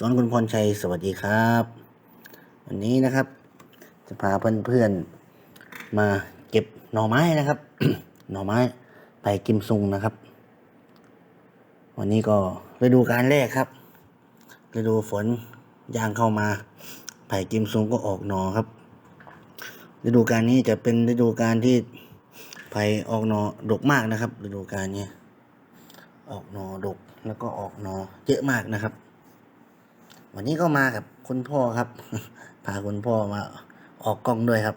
สอนคุณพรชัยสวัสดีครับ วันนี้นะครับ จะพาเพื่อนๆมาเก็บหน่อไม้นะครับ หน่อไม้ไปกิมซุงนะครับ วันนี้ก็ฤดูการแรกครับฤดูฝนย่างเข้ามาไผ่กิมซุงก็ออกหนอครับฤดูการนี้จะเป็นฤดูการที่ไผ่ออกหนอดกมากนะครับฤดูการนี้ออกหนอดกแล้วก็ออกหนอเยอะมากนะครับ วันนี้ก็มากับคุณพ่อครับ พาคุณพ่อมาออกกล้องด้วยครับ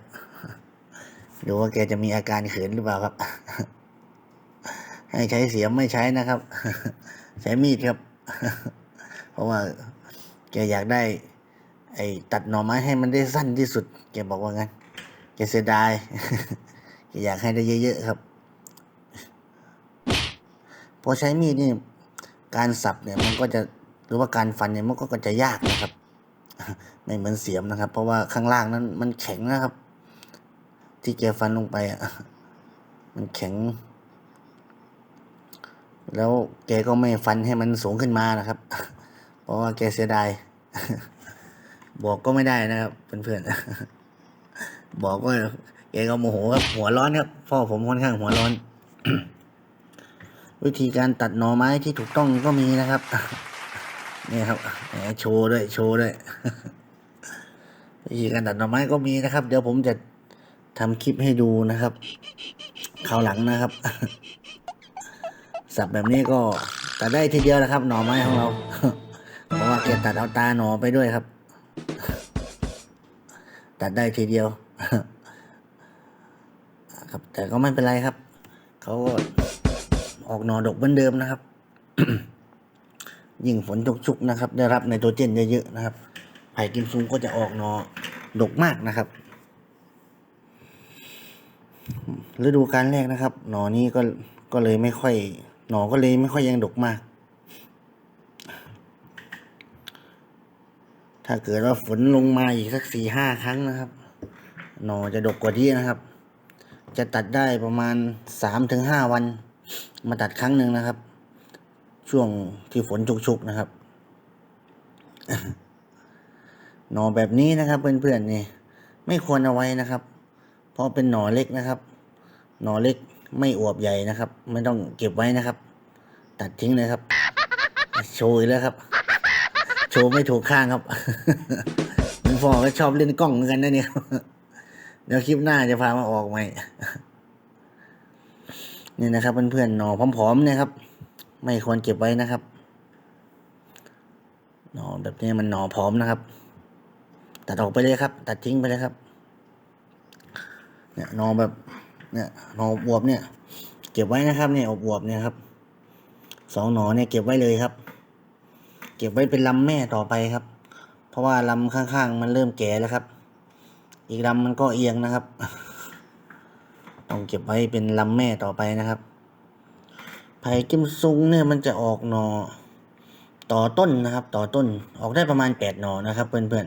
ดูว่าแกจะมีอาการเขินหรือเปล่าครับ ให้ใช้เสียมไม่ใช้นะครับ ใช้มีดครับ เพราะว่าแกอยากได้ ไอ้ตัดหน่อไม้ให้มันได้สั้นที่สุด แกบอกว่างั้น แกเสียดาย แกอยากให้ได้เยอะๆครับ พอใช้มีดนี่ การสับเนี่ยมันก็จะ รือว่าการฟันเนี่ยมันก็จะยากนะครับ ไม่เหมือนเสียมนะครับ เพราะว่าข้างล่างนั้นมันแข็งนะครับ ที่แกฟันลงไปอะมันแข็ง แล้วแกก็ไม่ฟันให้มันสูงขึ้นมานะครับ เพราะว่าแกเสียดายบอกก็ไม่ได้นะครับเพื่อนๆบอกว่าแกก็โมโหครับหัวร้อนครับพ่อผมค่อนข้างหัวร้อน วิธีการตัดหน่อไม้ที่ถูกต้องก็มีนะครับ นี่ครับแหมโชว์ด้วยโชว์ด้วยวิธีการตัดหน่อไม้ก็มีนะครับ เดี๋ยวผมจะทำคลิปให้ดูนะครับคราวหลังนะครับ สับแบบนี้ก็ตัดได้ทีเดียวนะครับ หน่อไม้ของเรา เพราะว่าแกตัดเอาตาหน่อไปด้วยครับ ตัดได้ทีเดียวครับ แต่ก็ไม่เป็นไรครับ เขาก็ออกหน่อดกเหมือนเดิมนะครับ ยิ่งฝนชุกๆนะครับ ได้รับไนโตรเจนเยอะๆนะครับ ไผ่กิมซุงก็จะออกหนอดกมากนะครับ ฤดูการแรกนะครับ หนอนี้ก็ก็เลยไม่ค่อย หนอก็เลยไม่ค่อยยังดกมาก ถ้าเกิดว่าฝนลงมาอีกสักสี่ห้าครั้งนะครับ หนอจะดกกว่านี้นะครับ จะตัดได้ประมาณสามถึงห้าวัน มาตัดครั้งหนึ่งนะครับ ช่วงที่ฝนชุกๆนะครับหน่อแบบนี้นะครับ เพื่อนๆนี่ไม่ควรเอาไว้นะครับ เพราะเป็นหน่อเล็กนะครับ หน่อเล็กไม่อวบใหญ่นะครับ ไม่ต้องเก็บไว้นะครับ ตัดทิ้งเลยครับ โชว์อีกแล้วครับ โชว์ไม่ถูกข้างครับคุณพ่อก็ชอบเล่นกล้องเหมือนกันนะเนี่ยเดี๋ยวคลิปหน้าจะพามาออกใหม่นี่นะครับเพื่อนๆหน่อผอมๆนี่ยครับ ไม่ควรเก็บไว้นะครับหน่อแบบนี้มันหน่อผอมนะครับ ตัดออกไปเลยครับ ตัดทิ้งไปเลยครับ เนี่ยหน่อแบบเนี่ยหน่อบวบเนี่ย เก็บไว้นะครับเนี่ยอบบวบเนี่ยครับสองหน่อเนี่ยเก็บไว้เลยครับ เก็บไว้เป็นลำแม่ต่อไปครับ เพราะว่าลำข้างๆมันเริ่มแก่แล้วครับ อีกลำมันก็เอียงนะครับต้องเก็บไว้เป็นลำแม่ต่อไปนะครับ ไผ่กิมซุงเนี่ยมันจะออกหนอต่อต้นนะครับ ต่อต้นออกได้ประมาณแปดหนอนะครับ เพื่อน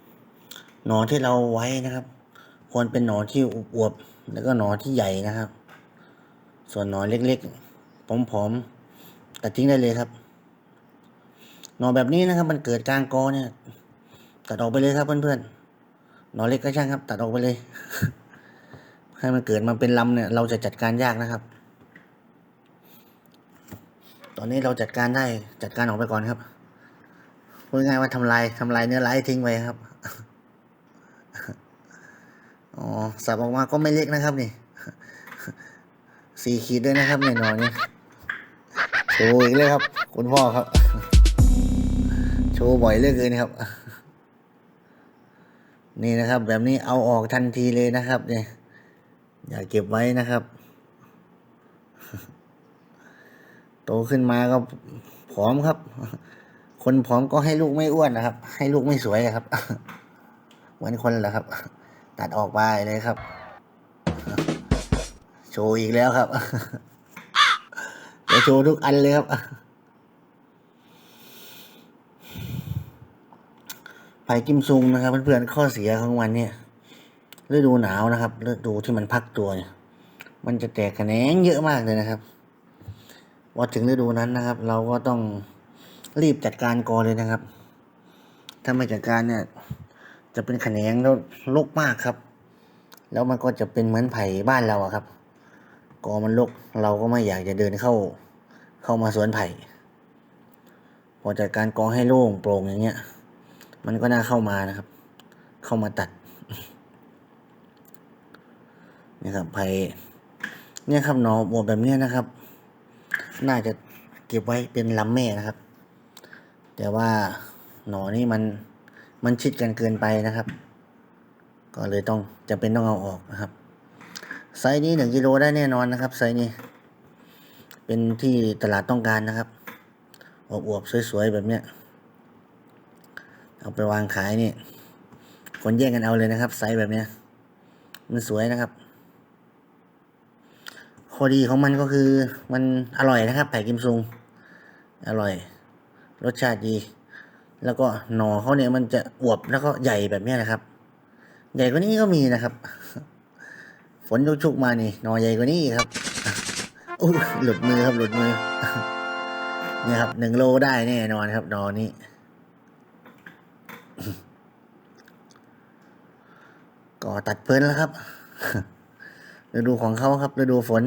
ๆหนอที่เราไว้นะครับ ควรเป็นหนอที่อวบๆแล้วก็หนอที่ใหญ่นะครับ ส่วนหนอเล็กๆผอมๆตัดทิ้งได้เลยครับ หนอแบบนี้นะครับ มันเกิดกลางกอเนี่ย ตัดออกไปเลยครับเพื่อนๆหนอเล็กก็ช่างครับ ตัดออกไปเลยให้มันเกิดมาเป็นลำเนี่ย เราจะจัดการยากนะครับ อนนี้เราจัดการได้จัดการออกไปก่อนครับพูดง่ายๆว่าทำลายทำลายเนื้อร้ายทิ้งไว้ครับอ๋อสับออกมาก็ไม่เล็กนะครับนี่สี่ขีดด้วยนะครับเนี่ยหนอนนี่โชว์อีกเลยครับ คุณพ่อครับ โชว์บ่อยเหลือเกินครับ นี่นะครับ แบบนี้เอาออกทันทีเลยนะครับ เนี่ยอย่าเก็บไว้นะครับ โต ขึ้นมาก็ผอมครับ คนผอมก็ให้ลูกไม่อ้วนนะครับ ให้ลูกไม่สวยอะครับ เหมือนคนแหละครับ ตัดออกไปเลยครับ โชว์อีกแล้วครับเดี๋ยวโชว์ทุกอันเลยครับไผ่กิมซุงนะครับเพื่อนๆข้อเสียของมันเนี่ยฤดูหนาวนะครับฤดูที่มันพักตัวเนี่ย มันจะแตกแขนงเยอะมากเลยนะครับ พอถึงฤดูนั้นนะครับ เราก็ต้องรีบจัดการกอเลยนะครับ ถ้าไม่จัดการเนี่ย จะเป็นแขนงแล้วรกมากครับ แล้วมันก็จะเป็นเหมือนไผ่บ้านเราอะครับ กอมันรกเราก็ไม่อยากจะเดินเข้า เข้ามาสวนไผ่พอจัดการกอให้โล่งโปร่งอย่างเงี้ย มันก็น่าเข้ามานะครับ เข้ามาตัดนี่ครับไผ่เนี่ยครับหนอบวบแบบเนี้ยนะครับ น่าจะเก็บไว้เป็นลำแม่นะครับ แต่ว่าหนอนี่มันมันชิดกันเกินไปนะครับ ก็เลยต้องจะเป็นต้องเอาออกนะครับ ไซส์นี้หนึ่งกิโลได้แน่นอนนะครับ ไซส์นี้ เป็นที่ตลาดต้องการนะครับอวบๆสวยๆแบบเนี้ยเอาไปวางขายนี่คนแย่งกันเอาเลยนะครับ ไซส์แบบเนี้ยมันสวยนะครับ อดีของมันก็คือมันอร่อยนะครับไผ่กิมซุง อร่อย รสชาติดี แล้วก็หน่อเขาเนี่ยมันจะอวบแล้วก็ใหญ่แบบนี้นะครับ ใหญ่กว่านี้ก็มีนะครับ ฝนชุกๆมานี่หน่อใหญ่กว่านี้ครับอู้หลุดมือครับหลุดมือนี่ครับหนึ่งโลได้แน่นอนครับหนอนี้ก็ตัดเพลินแล้วครับฤดูของเขาครับฤดูฝน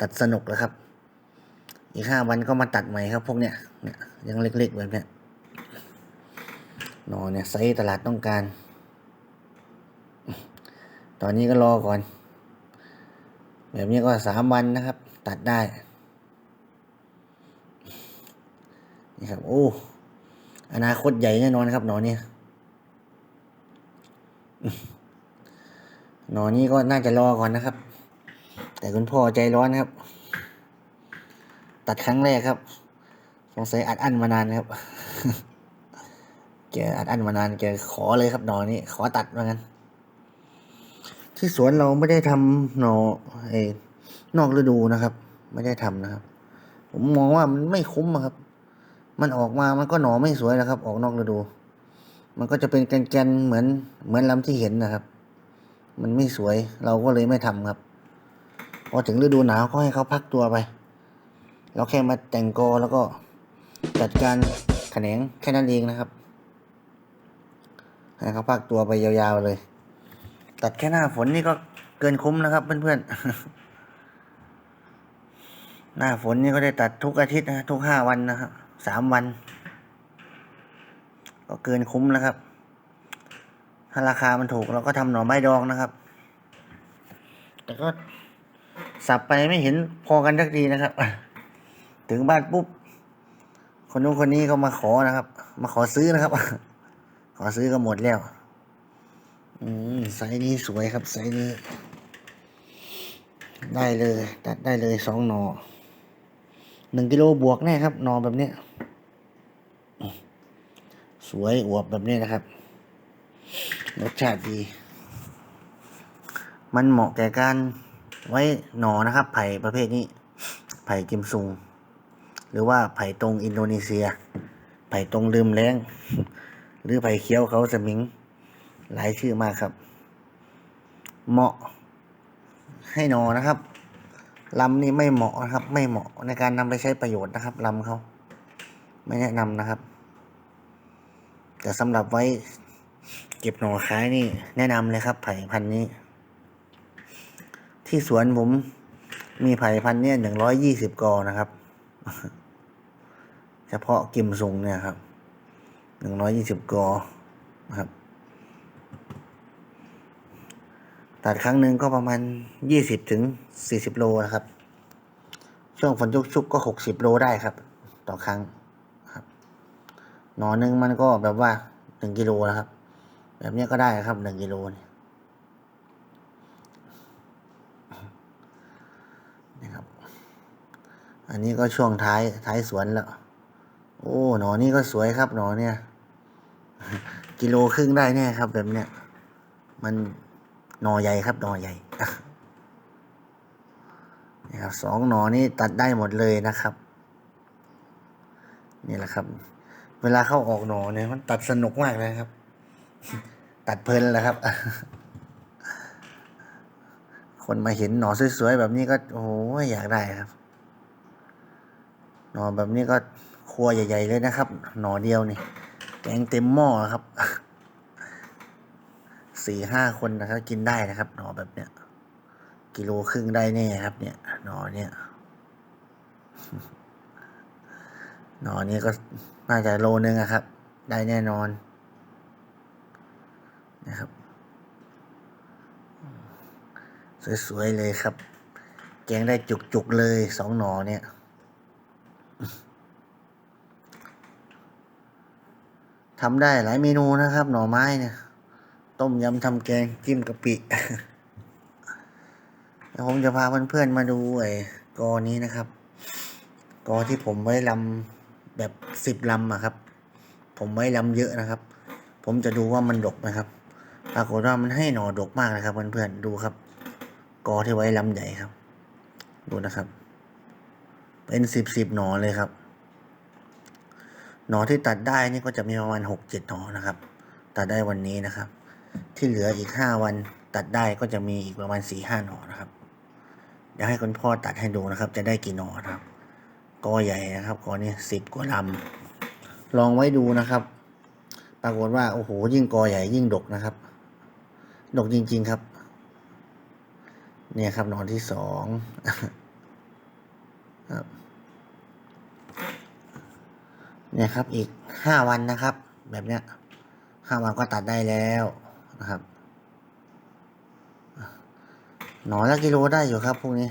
ตัดสนุกแล้วครับ อีกห้าวันก็มาตัดใหม่ครับ พวกเนี้ยเนี่ยยังเล็กๆแบบเนี้ยหนอเนี่ยไซส์ตลาดต้องการ ตอนนี้ก็รอก่อน แบบนี้ก็สามวันนะครับ ตัดได้นี่ครับ โอ้อนาคตใหญ่แน่นอนครับหนอเนี่ยหนอนี้ก็น่าจะรอก่อนนะครับ แต่คุณพ่อใจร้อนครับ ตัดครั้งแรกครับสงสัยอัดอั้นมานานครับแกอัดอั้นมานานแกขอเลยครับหนอนี้ขอตัดมากันที่สวนเราไม่ได้ทำหนอไอ้นอกฤดูนะครับ ไม่ได้ทำนะครับ ผมมองว่ามันไม่คุ้มครับ มันออกมามันก็หนอไม่สวยนะครับ ออกนอกฤดู มันก็จะเป็นแกนๆเหมือนเหมือนลำที่เห็นนะครับ มันไม่สวยเราก็เลยไม่ทำครับ อถึงฤดูหนาวก็ให้เขาพักตัวไป เราแค่มาแต่งกอแล้วก็จัดการแขนงแค่นั้นเองนะครับ ให้เขาพักตัวไปยาวๆเลย ตัดแค่หน้าฝนนี่ก็เกินคุ้มนะครับเพื่อนๆ หน้าฝนนี่ก็ได้ตัดทุกอาทิตย์นะทุกห้าวันนะครับสามวัน ก็เกินคุ้มนะครับ ถ้าราคามันถูกเราก็ทำหน่อไม้ดองนะครับ แต่ก็ สับไปไม่เห็นพอกันสักทีนะครับ ถึงบ้านปุ๊บ คนนู้นคนนี้ก็มาขอนะครับ มาขอซื้อนะครับ ขอซื้อก็หมดแล้ว อืมไซส์นี้สวยครับไซส์นี้ ได้เลย ตัดได้เลยสองหนอหนึ่งกิโลบวกแน่ครับหนอแบบเนี้ยสวยอวบแบบนี้นะครับ รสชาติดี มันเหมาะแก่การ ไว้หนอนะครับไผ่ประเภทนี้ ไผ่กิมซุง หรือว่าไผ่ตรงอินโดนีเซีย ไผ่ตรงลืมแรงหรือไผ่เขียวเขาสมิง หลายชื่อมากครับ เหมาะ ให้หนอนะครับลำนี้ไม่เหมาะนะครับ ไม่เหมาะในการนำไปใช้ประโยชน์นะครับลำเขาไม่แนะนำนะครับ แต่สำหรับไว้เก็บหน่อขายนี่ แนะนำเลยครับไผ่พันนี้ ที่สวนผมมีไผ่พันธุ์เนี่ยหนึ่งร้อยยี่สิบกอนะครับ เฉพาะกิมซุงเนี่ยครับหนึ่งร้อยยี่สิบกอนะครับ ตัดครั้งหนึ่งก็ประมาณยี่สิบถึงสี่สิบโลนะครับ ช่วงฝนชุกๆก็หกสิบโลได้ครับ ต่อครั้งครับ หนอหนึ่งมันก็แบบว่าหนึ่งกิโลนะครับ แบบเนี้ยก็ได้ครับหนึ่งกิโลเนี่ยนี่ครับ อันนี้ก็ช่วงท้ายท้ายสวนแล้ว โอ้ หนอนี่ก็สวยครับหนอเนี่ย กิโลครึ่งได้แน่ครับแบบเนี้ย มันหนอใหญ่ครับหนอใหญ่นี่ครับสองหนอนี่ตัดได้หมดเลยนะครับ นี่แหละครับ เวลาเข้าออกหนอเนี่ยมันตัดสนุกมากเลยครับ ตัดเพลินแหละครับ คนมาเห็นหนอสวยๆแบบนี้ก็โอ้โหอยากได้ครับ หน่อแบบนี้ก็ครัวใหญ่ ๆ เลยนะครับ หน่อเดียวนี่แกงเต็มหม้อครับสี่ห้าคนนะครับ กินได้นะครับ หน่อแบบเนี้ยกิโลครึ่งได้แน่ครับ เนี่ย หน่อเนี่ยหน่อเนี้ก็น่าจะโลนึงอะครับ ได้แน่นอนนะครับ สวย ๆ เลยครับ แกงได้จุก ๆ เลยสองหน่อเนี่ย ทำได้หลายเมนูนะครับ หน่อไม้เนี่ย ต้มยำทำแกงจิ้มกะปิเดี๋ยวผมจะพาเพื่อนๆมาดูไอ้กอนี้นะครับ กอที่ผมไว้ลำแบบสิบลำอะครับ ผมไว้ลำเยอะนะครับ ผมจะดูว่ามันดกไหมครับปรากฏว่ามันให้หน่อดกมากนะครับ เพื่อนๆดูครับ กอที่ไว้ลำใหญ่ครับ ดูนะครับ เป็นสิบสิบหน่อเลยครับ หนอที่ตัดได้นี่ก็จะมีประมาณหกเจ็ดหนอนะครับ ตัดได้วันนี้นะครับ ที่เหลืออีกห้าวันตัดได้ก็จะมีอีกประมาณสี่ห้าหนอนะครับเดี๋ยวให้คุณพ่อตัดให้ดูนะครับ จะได้กี่หนอนะครับกอใหญ่นะครับกอนี้สิบกว่าลำลองไว้ดูนะครับ ปรากฏว่าโอ้โหยิ่งกอใหญ่ยิ่งดกนะครับ ดกจริง ๆครับ เนี่ยครับหนอนที่สองครับ เนี่ยครับ อีกห้าวันนะครับ แบบเนี้ยห้าวันก็ตัดได้แล้วนะครับ หนอนละกิโลได้อยู่ครับพวกนี้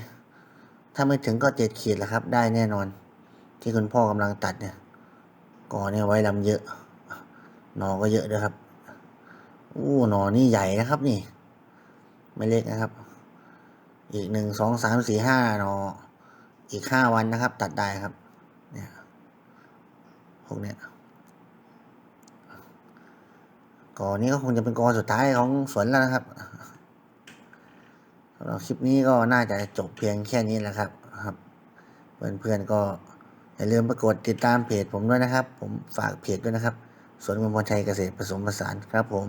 ถ้าไม่ถึงก็เจ็ดขีดแหละครับ ได้แน่นอน ที่คุณพ่อกำลังตัดเนี่ยก่อเนี่ยไว้ลำเยอะ หนอก็เยอะด้วยครับอู้หนอนี่ใหญ่นะครับนี่ ไม่เล็กนะครับ อีกหนึ่งสองสามสี่ห้าหนอ อีกห้าวันนะครับ ตัดได้ครับ เนี่ย พวกเนี้ยกอนี้ก็คงจะเป็นกอสุดท้ายของสวนแล้วนะครับสำหรับคลิปนี้ก็น่าจะจบเพียงแค่นี้แหละครับครับ เพื่อนๆก็อย่าลืมปรากดติดตามเพจผมด้วยนะครับ ผมฝากเพจด้วยนะครับ สวนกุมพลชัยเกษตรผสมผสานครับผม